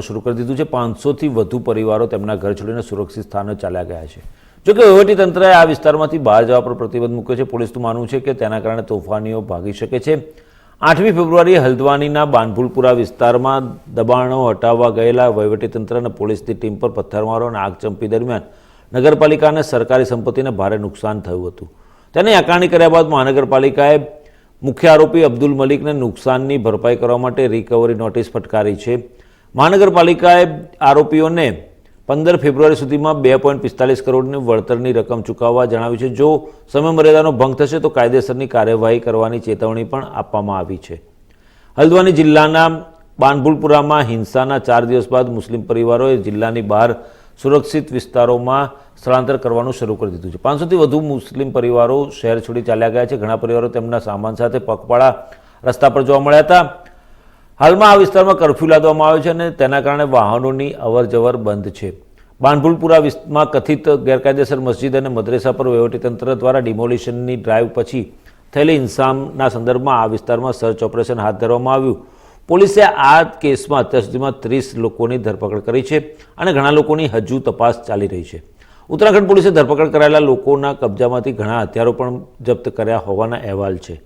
કરવાનું શરૂ કરી દીધું છે. પાંચસોથી વધુ પરિવારો તેમના ઘર છોડીને સુરક્ષિત સ્થાને ચાલ્યા ગયા છે. જોકે વહીવટીતંત્રએ આ વિસ્તારમાંથી બહાર જવા પર પ્રતિબંધ મૂક્યો છે. પોલીસનું માનવું છે કે તેના કારણે તોફાનીઓ ભાગી શકે છે. આઠમી ફેબ્રુઆરીએ હલ્દવાનીના બાનભુલપુરા વિસ્તારમાં દબાણો હટાવવા ગયેલા વહીવટીતંત્ર અને પોલીસની ટીમ પર પથ્થરમારો અને આગચંપી દરમિયાન નગરપાલિકા અને સરકારી સંપત્તિને ભારે નુકસાન થયું હતું. તેની આકારણી કર્યા બાદ મહાનગરપાલિકાએ મુખ્ય આરોપી અબ્દુલ મલિકને નુકસાનની ભરપાઈ કરવા માટે રિકવરી નોટિસ ફટકારી છે. મહાનગરપાલિકાએ આરોપીઓને પંદર ફેબ્રુઆરી સુધીમાં બે પોઈન્ટ પિસ્તાલીસ કરોડની વળતરની રકમ ચૂકવવા જણાવ્યું છે. જો સમયમર્યાદાનો ભંગ થશે તો કાયદેસરની કાર્યવાહી કરવાની ચેતવણી પણ આપવામાં આવી છે. હલ્દવાની જિલ્લાના બાનભુલપુરામાં હિંસાના ચાર દિવસ બાદ મુસ્લિમ પરિવારોએ જિલ્લાની બહાર સુરક્ષિત વિસ્તારોમાં સ્થળાંતર કરવાનું શરૂ કરી દીધું છે. પાંચસોથી વધુ મુસ્લિમ પરિવારો શહેર છોડી ચાલ્યા ગયા છે. ઘણા પરિવારો તેમના સામાન સાથે પગપાળા રસ્તા પર જોવા મળ્યા હતા. હાલમાં આ વિસ્તારમાં કરફ્યુ લાદવામાં આવ્યો છે અને તેના કારણે વાહનોની અવરજવર બંધ છે. બાનભુલપુરા વિસ્તારમાં કથિત ગેરકાયદેસર મસ્જિદ અને મદ્રેસા પર વહીવટીતંત્ર દ્વારા ડિમોલિશનની ડ્રાઈવ પછી થયેલી ઇન્સામના સંદર્ભમાં આ વિસ્તારમાં સર્ચ ઓપરેશન હાથ ધરવામાં આવ્યું. પોલીસે આ કેસમાં અત્યાર સુધીમાં ત્રીસ લોકોની ધરપકડ કરી છે અને ઘણા લોકોની હજુ તપાસ ચાલી રહી છે. ઉત્તરાખંડ પોલીસે ધરપકડ કરાયેલા લોકોના કબજામાંથી ઘણા હથિયારો પણ જપ્ત કર્યા હોવાના અહેવાલ છે.